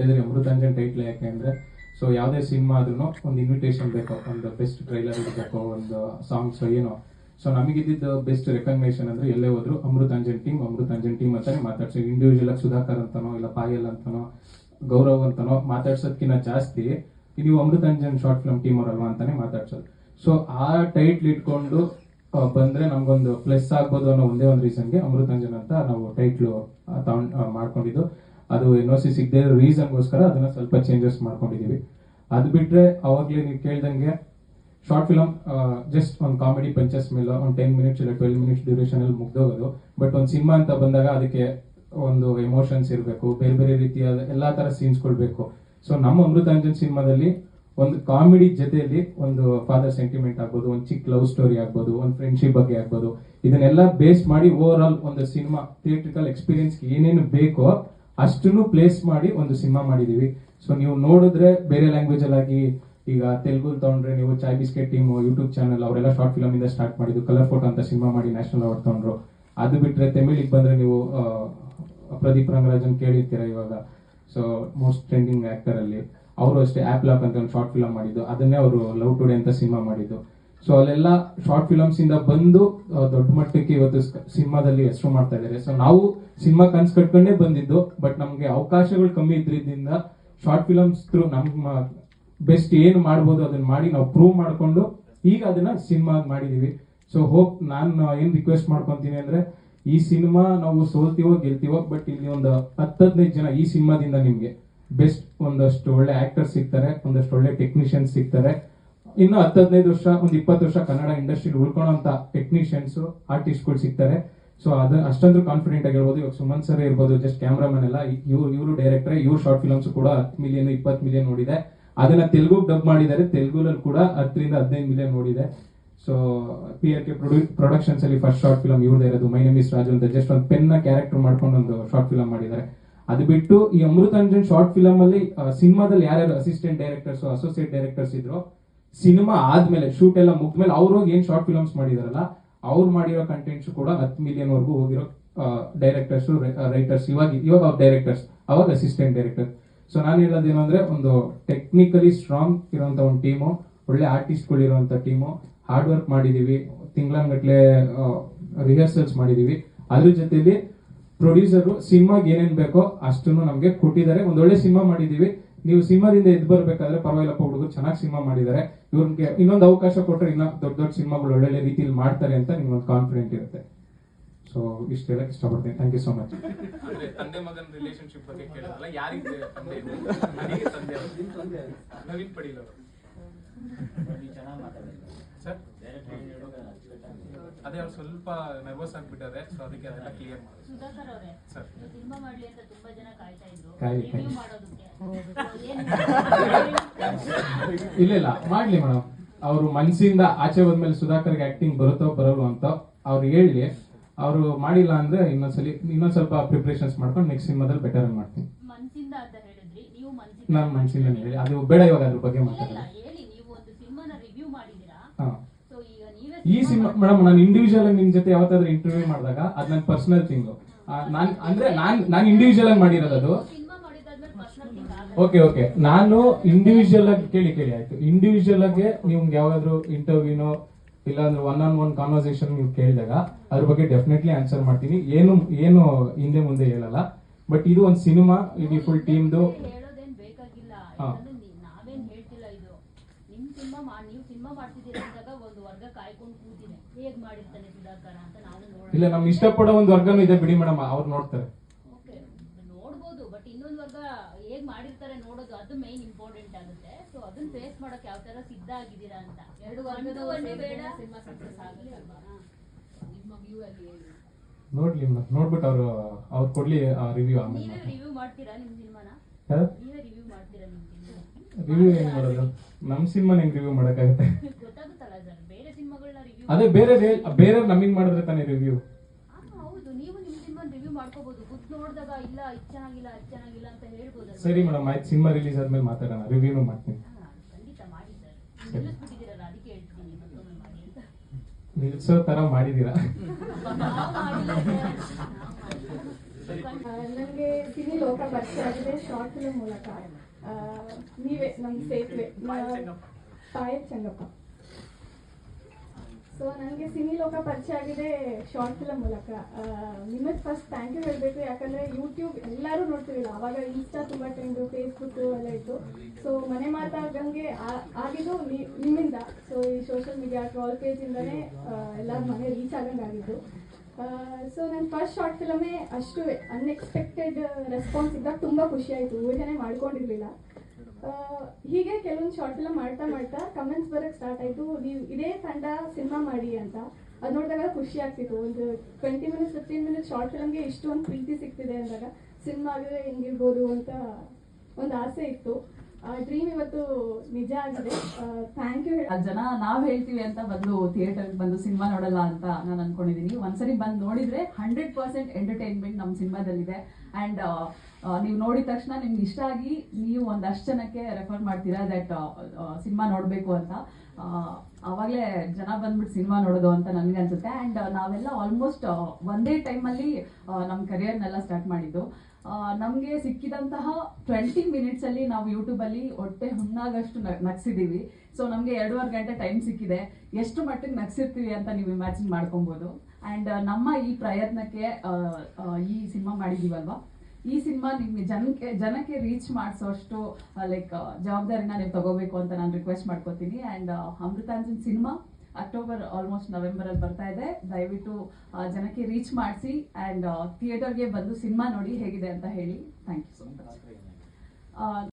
ಹೇಳಿದ್ರೆ ಅಮೃತಾಂಜನ್ ಟೈಟ್ಲ್ ಯಾಕೆ ಅಂದ್ರೆ ಸೊ ಯಾವುದೇ ಸಿನಿಮಾ ಆದ್ರೂ ಒಂದು ಇನ್ವಿಟೇಷನ್ ಬೇಕು, ಒಂದು ಬೆಸ್ಟ್ ಟ್ರೈಲರ್ ಇರಬೇಕು ಒಂದು ಸಾಂಗ್ಸ್ ಏನೋ. ಸೊ ನಮಗಿದ್ದಿದ್ದು ಬೆಸ್ಟ್ ರೆಕಗ್ನೇಷನ್ ಅಂದ್ರೆ ಎಲ್ಲೇ ಹೋದ್ರು ಅಮೃತಾಂಜನ್ ಟೀಮ್ ಅಮೃತಾಂಜನ್ ಟೀಮ್ ಅಂತಾನೆ ಮಾತಾಡ್ಸೋ. ಇಂಡಿವಿಜುವಲ್ ಆಗಿ ಸುಧಾಕರ್ ಅಂತನೋ, ಇಲ್ಲ ಪಾಯಲ್ ಅಂತನೋ, ಗೌರವ್ ಅಂತನೋ ಮಾತಾಡ್ಸೋದ್ಕಿಂತ ಜಾಸ್ತಿ ನೀವು ಅಮೃತಾಂಜನ್ ಶಾರ್ಟ್ ಫಿಲ್ಮ್ ಟೀಮ್ ಅವರಲ್ವಾ ಅಂತಾನೆ ಮಾತಾಡ್ಸೋದು. ಸೊ ಆ ಟೈಟ್ಲ್ ಇಟ್ಕೊಂಡು ಬಂದ್ರೆ ನಮ್ಗೊಂದು ಪ್ಲಸ್ ಆಗ್ಬೋದು ಅನ್ನೋ ಒಂದೇ ಒಂದು ರೀಸನ್ಗೆ ಅಮೃತಾಂಜನ್ ಅಂತ ನಾವು ಟೈಟ್ಲು ತಗೊಂಡ್ ಮಾಡ್ಕೊಂಡಿದ್ದು. ಅದು ಎನ್ ಒ ಸಿ ಸಿಗದೆ ರೀಸನ್ಗೋಸ್ಕರ ಅದನ್ನ ಸ್ವಲ್ಪ ಚೇಂಜಸ್ ಮಾಡ್ಕೊಂಡಿದ್ದೀವಿ ಅದು ಬಿಟ್ರೆ ಅವಾಗ್ಲೇ ನೀವು ಕೇಳ್ದಂಗೆ ಶಾರ್ಟ್ ಫಿಲಮ್ ಜಸ್ಟ್ ಒಂದು ಕಾಮಿಡಿ ಪಂಚಸ್ ಮೇಲೆ ಒಂದು ಟೆನ್ ಮಿನಿಟ್ಸ್ ಇಲ್ಲ ಟ್ವೆಲ್ ಮಿನಿಟ್ಸ್ ಡ್ಯೂರೇಷನ್ ಅಲ್ಲಿ ಮುಗ್ದೋಗೋದು. ಬಟ್ ಒಂದು ಸಿನಿಮಾ ಅಂತ ಬಂದಾಗ ಅದಕ್ಕೆ ಒಂದು ಎಮೋಷನ್ಸ್ ಇರಬೇಕು, ಬೇರೆ ಬೇರೆ ರೀತಿಯ ಎಲ್ಲಾ ತರ ಸೀನ್ಸ್ ಬೇಕು ಸೊ ನಮ್ಮ ಅಮೃತಾಂಜನ್ ಸಿನಿಮಾದಲ್ಲಿ ಒಂದು ಕಾಮಿಡಿ ಜೊತೆಯಲ್ಲಿ ಒಂದು ಫಾದರ್ ಸೆಂಟಿಮೆಂಟ್ ಆಗ್ಬೋದು, ಒಂದು ಚಿಕ್ಕ ಲವ್ ಸ್ಟೋರಿ ಆಗ್ಬೋದು, ಒಂದು ಫ್ರೆಂಡ್ಶಿಪ್ ಬಗ್ಗೆ ಆಗ್ಬೋದು. ಇದನ್ನೆಲ್ಲ ಬೇಸ್ ಮಾಡಿ ಓವರ್ ಆಲ್ ಒಂದು ಸಿನಿಮಾ ಥಿಯೇಟ್ರಿಕಲ್ ಎಕ್ಸ್ಪೀರಿಯನ್ಸ್ ಏನೇನು ಬೇಕೋ ಅಷ್ಟನ್ನು ಪ್ಲೇಸ್ ಮಾಡಿ ಒಂದು ಸಿನಿಮಾ ಮಾಡಿದೀವಿ. ಸೊ ನೀವು ನೋಡಿದ್ರೆ ಬೇರೆ ಲ್ಯಾಂಗ್ವೇಜ್ ಅಲ್ಲಿ ಈಗ ತೆಲುಗು ತಗೊಂಡ್ರೆ ನೀವು chai biscuit team YouTube channel ಅವರೆಲ್ಲ ಶಾರ್ಟ್ ಫಿಲಮ್ ಇಂದ ಸ್ಟಾರ್ಟ್ ಮಾಡಿದ್ದು ಕಲರ್ ಫೋಟೋ ಅಂತ ಸಿನಿಮಾ ಮಾಡಿ ನ್ಯಾಷನಲ್ ಅವಾರ್ಡ್ ತಗೊಂಡ್ರು. ಅದು ಬಿಟ್ರೆ ತಮಿಳಿಗೆ ಬಂದ್ರೆ ನೀವು ಪ್ರದೀಪ್ ರಂಗರಾಜನ್ ಕೇಳಿರ್ತೀರ ಇವಾಗ? ಸೊ ಮೋಸ್ಟ್ ಟ್ರೆಂಡಿಂಗ್ ಆಕ್ಟರ್ ಅಲ್ಲಿ. ಅವರು ಅಷ್ಟೇ ಆಪ್ ಲಾಕ್ ಅಂತ ಒಂದು ಶಾರ್ಟ್ ಫಿಲಮ್ ಮಾಡಿದ್ದು. ಅದನ್ನೇ ಅವರು ಲವ್ ಟುಡೇ ಅಂತ ಸಿನಿಮಾ ಮಾಡಿದ್ದು. ಸೊ ಅಲ್ಲೆಲ್ಲ ಶಾರ್ಟ್ ಫಿಲಮ್ಸ್ ಇಂದ ಬಂದು ದೊಡ್ಡ ಮಟ್ಟಕ್ಕೆ ಇವತ್ತು ಸಿನಿಮಾದಲ್ಲಿ ಹೆಸರು ಮಾಡ್ತಾ ಇದ್ದಾರೆ. ಸೊ ನಾವು ಸಿನಿಮಾ ಕನ್ಸ್ ಕಟ್ಕೊಂಡೇ ಬಂದಿದ್ದು ಬಟ್ ನಮಗೆ ಅವಕಾಶಗಳು ಕಮ್ಮಿ ಇದ್ರಿಂದ ಶಾರ್ಟ್ ಫಿಲಮ್ಸ್ ಥ್ರೂ ನಮ್ಮ ಬೆಸ್ಟ್ ಏನು ಮಾಡ್ಬೋದು ಅದನ್ನ ಮಾಡಿ ನಾವು ಪ್ರೂವ್ ಮಾಡ್ಕೊಂಡು ಈಗ ಅದನ್ನ ಸಿನಿಮಾ ಮಾಡಿದೀವಿ. ಸೊ ಹೋಪ್ ನಾನು ಏನು ರಿಕ್ವೆಸ್ಟ್ ಮಾಡ್ಕೊತೀನಿ ಅಂದ್ರೆ, ಈ ಸಿನಿಮಾ ನಾವು ಸೋಲ್ತೀವೋ ಗೆಲ್ತೀವೋ ಬಟ್ ಇಲ್ಲಿ ಒಂದು ಹತ್ತು ಹದಿನೈದು ಜನ ಈ ಸಿನಿಮಾದಿಂದ ನಿಮಗೆ ಬೆಸ್ಟ್ ಒಂದಷ್ಟು ಒಳ್ಳೆ ಆಕ್ಟರ್ಸ್ ಸಿಗ್ತಾರೆ, ಒಂದಷ್ಟು ಒಳ್ಳೆ ಟೆಕ್ನಿಷಿಯನ್ಸ್ ಸಿಗ್ತಾರೆ. ಇನ್ನು ಹತ್ತು ಹದಿನೈದು ವರ್ಷ, ಒಂದು ಇಪ್ಪತ್ತು ವರ್ಷ ಕನ್ನಡ ಇಂಡಸ್ಟ್ರಿಲಿ ಉಳ್ಕೊಳ್ಳೋಂಥ ಟೆಕ್ನಿಷಿಯನ್ಸ್ ಆರ್ಟಿಸ್ಟ್ಗಳು ಸಿಗ್ತಾರೆ. ಸೊ ಅದು ಅಷ್ಟೊಂದು ಕಾನ್ಫಿಡೆಂಟ್ ಆಗಿ ಹೇಳ್ಬೋದು ಇವಾಗ ಸುಮನ್ ಸರ್ ಇರ್ಬೋದು ಜಸ್ಟ್ ಕ್ಯಾಮ್ರಾಮನ್ ಎಲ್ಲ. ಇವ್ರು ಇವರು ಡೈರೆಕ್ಟರ್ ಇವ್ರು ಶಾರ್ಟ್ ಫಿಲಮ್ಸ್ ಕೂಡ ಹತ್ತು ಮಿಲಿಯನ್ ಇಪ್ಪತ್ತು ಮಿಲಿಯನ್ ನೋಡಿದೆ. ಅದನ್ನ ತೆಲುಗು ಡಬ್ ಮಾಡಿದ್ದಾರೆ. ತೆಲುಗುಲಲ್ಲಿ ಕೂಡ ಹತ್ತರಿಂದ ಹದಿನೈದು ಮಿಲಿಯನ್ ನೋಡಿದೆ. So P R K productions ಅಲ್ಲಿ ಫಸ್ಟ್ ಶಾರ್ಟ್ ಫಿಲಮ್ ಇವ್ರದೇ ಇರೋದು. ಮೈ ನೇಮ್ ಇಸ್ ರಾಜು ಅಂತ ಜಸ್ಟ್ ಒಂದು ಪೆನ್ನ ಕ್ಯಾರೆಕ್ಟರ್ ಮಾಡ್ಕೊಂಡು ಒಂದು ಶಾರ್ಟ್ ಫಿಲಮ್ ಮಾಡಿದ್ದಾರೆ. ಅದು ಬಿಟ್ಟು ಈ ಅಮೃತಾಂಜನ್ ಶಾರ್ಟ್ ಫಿಲಮ್ ಅಲ್ಲಿ ಸಿನಿಮಾದಲ್ಲಿ ಯಾರ್ಯಾರು ಅಸಿಸ್ಟೆಂಟ್ ಡೈರೆಕ್ಟರ್ಸ್ ಅಸೋಸಿಯೇಟ್ ಡೈರೆಕ್ಟರ್ಸ್ ಇದ್ರು ಸಿನಿಮಾ ಆದ್ಮೇಲೆ ಶೂಟ್ ಎಲ್ಲ ಮುಗ್ದ್ಮೇಲೆ ಅವ್ರು ಹೋಗಿ ಏನ್ ಶಾರ್ಟ್ ಫಿಲಮ್ಸ್ ಮಾಡಿದಾರಲ್ಲ, ಅವ್ರು ಮಾಡಿರೋ ಕಂಟೆಂಟ್ಸ್ ಕೂಡ ಹತ್ತು ಮಿಲಿಯನ್ ವರ್ಗೂ ಹೋಗಿರೋ ಡೈರೆಕ್ಟರ್ಸ್ ರೈಟರ್ಸ್ ಇವಾಗ ಇವಾಗ ಅವ್ರ ಡೈರೆಕ್ಟರ್ಸ್ ಅವಾಗ ಅಸಿಸ್ಟೆಂಟ್ ಡೈರೆಕ್ಟರ್ ಸೊ ನಾನು ಹೇಳೋದೇನು ಅಂದ್ರೆ ಒಂದು ಟೆಕ್ನಿಕಲಿ ಸ್ಟ್ರಾಂಗ್ ಇರುವಂತ ಒಂದು ಟೀಮು ಒಳ್ಳೆ ಆರ್ಟಿಸ್ಟ್ಗಳು ಇರುವಂತ ಟೀಮು ಹಾರ್ಡ್ ವರ್ಕ್ ಮಾಡಿದೀವಿ ತಿಂಗಳಂಗಟ್ಲೆ ರಿಹರ್ಸಲ್ಸ್ ಮಾಡಿದೀವಿ. ಅದ್ರ ಜೊತೆಲಿ ಪ್ರೊಡ್ಯೂಸರ್ ಸಿನಿಮಾಗೆ ಏನೇನ್ ಬೇಕೋ ಅಷ್ಟನ್ನು ನಮಗೆ ಕೊಟ್ಟಿದ್ದಾರೆ. ಒಂದೊಳ್ಳೆ ಸಿನಿಮಾ ಮಾಡಿದೀವಿ. ನೀವು ಸಿನಿಮಾದಿಂದ ಎದ್ದು ಬರಬೇಕಾದ್ರೆ ಪರವಾಗಿಲ್ಲಪ್ಪ ಹುಡುಗರು ಚೆನ್ನಾಗಿ ಸಿನಿಮಾ ಮಾಡಿದ್ದಾರೆ. ಇವ್ರಿಗೆ ಇನ್ನೊಂದು ಅವಕಾಶ ಕೊಟ್ಟರೆ ಇನ್ನ ದೊಡ್ಡ ದೊಡ್ಡ ಸಿನಿಮಾಗಳು ಒಳ್ಳೊಳ್ಳೆ ರೀತಿಯಲ್ಲಿ ಮಾಡ್ತಾರೆ ಅಂತ ನಿಮ್ಗೆ ಒಂದು ಕಾನ್ಫಿಡೆಂಟ್ ಇರುತ್ತೆ. ಸೊ ಇಷ್ಟು ಹೇಳಕ್ ಇಷ್ಟಪಡ್ತೀನಿ. ಥ್ಯಾಂಕ್ ಯು ಸೊ ಮಚ್ ಅಂದ್ರೆ ತಂದೆ ಮಗನ ರಿಲೇಶನ್ಶಿಪ್ ಬಗ್ಗೆ ಕೇಳಿದ್ರಲ್ಲ ಯಾರಿಗೆ ತಂದೆ ಅವರು. ನವೀನ್ ಪಡೀಲ್ ಅವರು. ಸರ್? ಅದೇ ಅವ್ರು ಸ್ವಲ್ಪ ನರ್ವಸ್ ಆಗ್ಬಿಟ್ಟಾರೆ ಸೊ ಅದಕ್ಕೆ ಅದೆಲ್ಲ ಕ್ಲಿಯರ್ ಮಾಡಿ. ಸುಧಾಕರ್ ಅವರೇ ಸರ್. ಸಿನಿಮಾ ಮಾಡ್ಲಿ ಅಂತ ತುಂಬಾ ಜನ ಕಾಯ್ತಾ ಇದ್ರು. ರಿವ್ಯೂ ಕಾಯ್ಲಿ. ಮಾಡೋದಕ್ಕೆ. ಇಲ್ಲ ಇಲ್ಲ. ಮಾಡ್ಲಿ ಮೇಡಮ್. ಅವರು ಮನಸ್ಸಿಂದ ಆಚೆ ಹೋದ್ಮೇಲೆ ಸುಧಾಕರ್ಗೆ ಆಕ್ಟಿಂಗ್ ಬರುತ್ತೋ ಬರಲ್ವೋ ಅಂತ ಅವ್ರು ಹೇಳಿ ಅವರು ಮಾಡಿಲ್ಲ ಅಂದ್ರೆ ಇನ್ನೊಂದ್ಸಲಿ ಇನ್ನೊಂದ್ ಸ್ವಲ್ಪ ಪ್ರಿಪರೇಷನ್ಸ್ ಮಾಡ್ಕೊಂಡು ನೆಕ್ಸ್ಟ್ ಸಿನಿಮಾದಲ್ಲಿ ಬೆಟರ್ ಮಾಡ್ತೀನಿ. ಮನ್ಸಿಂದ ಅಂತ ಹೇಳಿದ್ರಿ ನೀವು ಮನ್ಸಿಂದ ನಾನು ಮನ್ಸಿಂದ ಹೇಳಿ. ಅದು ಬೇಡ ಇವಾಗ ಅದ್ರ ಬಗ್ಗೆ ಇಲ್ಲ ಈ ಸಿನಿಮಾ ಮೇಡಮ್ ನಾನು ಇಂಡಿವಿಜುವಲ್ ಆಗಿ ನಿಮ್ ಜೊತೆ ಯಾವತ್ತಾದ್ರೂ ಇಂಟರ್ವ್ಯೂ ಮಾಡಿದಾಗ ಅದ್ ನನ್ ಪರ್ಸನಲ್ ಥಿಂಗ್ ನಾನ್ ಅಂದ್ರೆ ನಾನ್ ನಾನು ಇಂಡಿವಿಜುವಲ್ ಆಗಿ ಮಾಡಿರೋದು ಅದು. ಓಕೆ ಓಕೆ ನಾನು ಇಂಡಿವಿಜುವಲ್ ಆಗಿ ಕೇಳಿ ಕೇಳಿ ಆಯ್ತು. ಇಂಡಿವಿಜುವಲ್ ಆಗಿ ನಿಮ್ಗೆ ಯಾವ್ದಾದ್ರು ಇಂಟರ್ವ್ಯೂನೋ ಇಲ್ಲ ಅಂದ್ರೆ ಒನ್ ಆನ್ ಒನ್ ಕಾನ್ವರ್ಸೇಷನ್ ನೀವು ಕೇಳಿದಾಗ ಅದ್ರ ಬಗ್ಗೆ ಡೆಫಿನೆಟ್ಲಿ ಆನ್ಸರ್ ಮಾಡ್ತೀನಿ. ಏನು ಏನು ಹಿಂದೆ ಮುಂದೆ ಹೇಳಲ್ಲ. ಬಟ್ ಇದು ಒಂದು ಸಿನಿಮಾ ಇಡೀ ಫುಲ್ ಟೀಮ್ದು ಹಾ. ಯಾಕಂದ್ರೆ ನೀ- ನಾವೇನ್ ಹೇಳ್ತಿಲ್ಲ ಇದು ನಿಮ್ ಸಿನಿಮಾ ಮಾಡಿ ನೀವು ಸಿನಿಮಾ ಮಾಡ್ತಿದ್ದೀರಾ ಅಂದಾಗ ಒಂದು ವರ್ಗ ಕಾಯ್ಕೊಂಡು ಕೂತಿದೆ. ಹೇಗ್ ಮಾಡಿರ್ತಾನೆ ಸುಧಾಕರ ಅಂತ ನಾನು ನೋಡೋಣ ಇಲ್ಲ ನಮ್ಗೆ ಇಷ್ಟಪಡೋ ಒಂದು ವರ್ಗನೂ ಇದೆ ಬಿಡಿ ಮೇಡಮ್ ಅವ್ರು ನೋಡ್ತಾರೆ. ಓಕೆ ನೋಡ್ಬೋದು ಬಟ್ ಇನ್ನೊಂದು ವರ್ಗ ಹೇಗ್ ಮಾಡಿರ್ತಾರೆ ನೋಡೋದು ಅದು ಮೇನ್ ಇಂಪಾರ್ಟೆಂಟ್ ಆಗುತ್ತೆ. ಸೊ ಅದನ್ನ ಫೇಸ್ ಮಾಡಕ್ ಯಾವ ತರ ಸಿದ್ಧ ಆಗಿದ್ದೀರಾ ಅಂತ. ಎರಡು ವರ್ಗದ ಬೇಡ. ಸಿನಿಮಾ ಸಕ್ಸಸ್ ಆಗಲಿ ಅಲ್ವಾ? ನಿಮ್ಮ ವ್ಯೂ ಅಲ್ಲಿ ನೋಡ್ಲಿ ಮತ್ತೆ ನೋಡ್ಬಿಟ್ಟು ಅವ್ರು ಅವ್ರು ಕೊಡ್ಲಿ ರಿವ್ಯೂ ಆಮೇಲೆ ನೀವೇ ರಿವ್ಯೂ ಮಾಡ್ತೀರಾ ನಿಮ್ ಸಿನಿಮಾನ? ನೀವೇ ರಿವ್ಯೂ ಮಾಡ್ತೀರಾ ನಿಮ್ ಸಿನಿಮಾ ರಿವ್ಯೂ ಹೆಂಗ್ ಮಾಡೋದು? ನಮ್ ಸಿನಿಮಾ ಹೆಂಗ್ ರಿವ್ಯೂ ಮಾಡಕ್ಕಾಗತ್ತೆ. ಗೊತ್ತಾಗುತ್ತಲ್ಲ ಸರ್ ಬೇರೆ ಸಿನಿಮಾಗಳನ್ನ ರಿವ್ಯೂ ಅದೇ ಬೇರೆ ಬೇರೆ ನಮಗ್ ಮಾಡಿದ್ರೆ ತಾನೇ ರಿವ್ಯೂ ಹೌದು. ನೀವು ನಿಮ್ ಸಿನಿಮಾ ರಿವ್ಯೂ ಮಾಡ್ಕೋಬಹುದು ಖುದ್ ನೋಡಿದಾಗ ಇಲ್ಲ ಇದು ಚೆನ್ನಾಗಿಲ್ಲ ಅದು ಚೆನ್ನಾಗಿಲ್ಲ ಅಂತ ಹೇಳ್ಬೋದಲ್ಲ ಸರಿ ಮೇಡಮ್ ಆಯ್ತು. ಸಿನಿಮಾ ರಿಲೀಸ್ ಆದ್ಮೇಲೆ ಮಾತಾಡೋಣ. ರಿವ್ಯೂನು ಮಾಡ್ತೀನಿ. ಖಂಡಿತ ಮಾಡಿ ಸರ್. ನಿಲ್ಲಿಸ್ಬಿಟ್ಟಿದ್ದೀರಲ್ಲ ಅದಕ್ಕೆ ಹೇಳ್ತೀನಿ ಮತ್ತೊಮ್ಮೆ ಮಾಡಿ ಅಂತ. ನಿಲ್ಸೋ ತರ ಮಾಡಿದೀರಾ. ನನಗೆ ಸಿನಿ ಲೋಕ ಪರಿಚಯ ಆಗಿದೆ ಶಾರ್ಟ್ ಫಿಲ್ಮ್ ಮೂಲಕ. ನೀವೇ ನಮ್ಮ ಸೇತುವೆ ಪಾಯಲ್ ಚಂಗಪ್ಪ ಸೊ ನನಗೆ ಸಿನಿ ಲೋಕ ಪರಿಚಯ ಆಗಿದೆ ಶಾರ್ಟ್ ಫಿಲಮ್ ಮೂಲಕ. ನಿಮಗೆ ಫಸ್ಟ್ ಥ್ಯಾಂಕ್ ಯು ಹೇಳಬೇಕು. ಯಾಕಂದರೆ ಯೂಟ್ಯೂಬ್ ಎಲ್ಲರೂ ನೋಡ್ತಿರಲಿಲ್ಲ. ಆವಾಗ ಇನ್ಸ್ಟಾ ತುಂಬ ಟ್ರೆಂಡು ಫೇಸ್ಬುಕ್ಕು ಎಲ್ಲ ಇತ್ತು. ಸೊ ಮನೆ ಮಾತಾಗಂಗೆ ಆಗಿದ್ದು ನಿಮ್ಮಿಂದ. ಸೊ ಈ ಸೋಷಿಯಲ್ ಮೀಡಿಯಾ ಟ್ರಾಲ್ ಪೇಜಿಂದನೇ ಎಲ್ಲರ ಮನೆ ರೀಚ್ ಆಗಂಗೆ ಆಗಿದ್ದು ಸೊ ನನ್ನ ಫಸ್ಟ್ ಶಾರ್ಟ್ ಫಿಲಮೇ ಅಷ್ಟು ಅನ್ಎಕ್ಸ್ಪೆಕ್ಟೆಡ್ ರೆಸ್ಪಾನ್ಸ್ ಇದ್ದಾಗ ತುಂಬ ಖುಷಿ ಆಯಿತು. ಊಹೆನೇ ಮಾಡ್ಕೊಂಡಿರಲಿಲ್ಲ. ಹೀಗೆ ಕೆಲವೊಂದು ಶಾರ್ಟ್ ಫಿಲಮ್ ಮಾಡ್ತಾ ಮಾಡ್ತಾ ಕಮೆಂಟ್ಸ್ ಬರೋಕ್ಕೆ ಸ್ಟಾರ್ಟ್ ಆಯಿತು. ನೀವು ಇದೇ ತಂಡ ಸಿನಿಮಾ ಮಾಡಿ ಅಂತ. ಅದು ನೋಡಿದಾಗ ಖುಷಿ ಆಗ್ತಿತ್ತು. ಒಂದು twenty minutes fifteen minutes short ಫಿಲಮ್ಗೆ ಇಷ್ಟೊಂದು ಪ್ರೀತಿ ಸಿಗ್ತಿದೆ ಅಂದಾಗ ಸಿನಿಮಾ ಆಗಿದ್ರೆ ಹೆಂಗಿರ್ಬೋದು ಅಂತ ಒಂದು ಆಸೆ ಇತ್ತು. ಡ್ರೀಮ್ ಇವತ್ತು ನಿಜ ಆಗಿದೆ. ಥ್ಯಾಂಕ್ ಯು ಜನ ನಾವ್ ಹೇಳ್ತೀವಿ ಅಂತ ಬಂದು ಥಿಯೇಟರ್ ಬಂದು ಸಿನಿಮಾ ನೋಡಲ್ಲ ಅಂತ ನಾನು ಅನ್ಕೊಂಡಿದೀನಿ. ಒಂದ್ಸರಿ ಬಂದು ನೋಡಿದ್ರೆ ಹಂಡ್ರೆಡ್ ಪರ್ಸೆಂಟ್ ಎಂಟರ್ಟೈನ್ಮೆಂಟ್ ನಮ್ಮ ಸಿನಿಮಾದಲ್ಲಿದೆ ಅಂಡ್ ನೀವು ನೋಡಿದ ತಕ್ಷಣ ನಿಮ್ಗೆ ಇಷ್ಟ ಆಗಿ ನೀವು ಒಂದಷ್ಟು ಜನಕ್ಕೆ ರೆಫರ್ ಮಾಡ್ತೀರಾ ದಟ್ ಸಿನಿಮಾ ನೋಡಬೇಕು ಅಂತ. ಅವಾಗಲೇ ಜನ ಬಂದ್ಬಿಟ್ಟು ಸಿನಿಮಾ ನೋಡೋದು ಅಂತ ನನಗೆ ಅನ್ಸುತ್ತೆ. ಆ್ಯಂಡ್ ನಾವೆಲ್ಲ ಆಲ್ಮೋಸ್ಟ್ ಒಂದೇ ಟೈಮಲ್ಲಿ ನಮ್ಮ ಕರಿಯರ್ನೆಲ್ಲ ಸ್ಟಾರ್ಟ್ ಮಾಡಿದ್ದು. ನಮಗೆ ಸಿಕ್ಕಿದಂತಹ ಟ್ವೆಂಟಿ ಮಿನಿಟ್ಸಲ್ಲಿ ನಾವು ಯೂಟ್ಯೂಬಲ್ಲಿ ಹೊಟ್ಟೆ ಹುಣ್ಣಾಗಷ್ಟು ನಗ್ಸಿದ್ದೀವಿ ಸೊ ನಮಗೆ ಎರಡೂವರೆ ಗಂಟೆ ಟೈಮ್ ಸಿಕ್ಕಿದೆ. ಎಷ್ಟು ಮಟ್ಟಿಗೆ ನಗ್ಸಿರ್ತೀವಿ ಅಂತ ನೀವು ಇಮ್ಯಾಜಿನ್ ಮಾಡ್ಕೊಬೋದು. ಆ್ಯಂಡ್ ನಮ್ಮ ಈ ಪ್ರಯತ್ನಕ್ಕೆ ಈ ಸಿನಿಮಾ ಮಾಡಿದ್ದೀವಲ್ವಾ ಈ ಸಿನಿಮಾ ನಿಮಗೆ ಜನಕ್ಕೆ ಜನಕ್ಕೆ ರೀಚ್ ಮಾಡಿಸೋಷ್ಟು ಲೈಕ್ ಜವಾಬ್ದಾರಿನ ನೀವು ತಗೋಬೇಕು ಅಂತ ನಾನು ರಿಕ್ವೆಸ್ಟ್ ಮಾಡ್ಕೋತೀನಿ. And Amrutanjan cinema October almost ನವೆಂಬರಲ್ಲಿ ಬರ್ತಾ ಇದೆ. ದಯವಿಟ್ಟು ಜನಕ್ಕೆ ರೀಚ್ ಮಾಡಿಸಿ ಆ್ಯಂಡ್ ಥಿಯೇಟರ್ಗೆ ಬಂದು ಸಿನಿಮಾ ನೋಡಿ ಹೇಗಿದೆ ಅಂತ ಹೇಳಿ. Thank you so much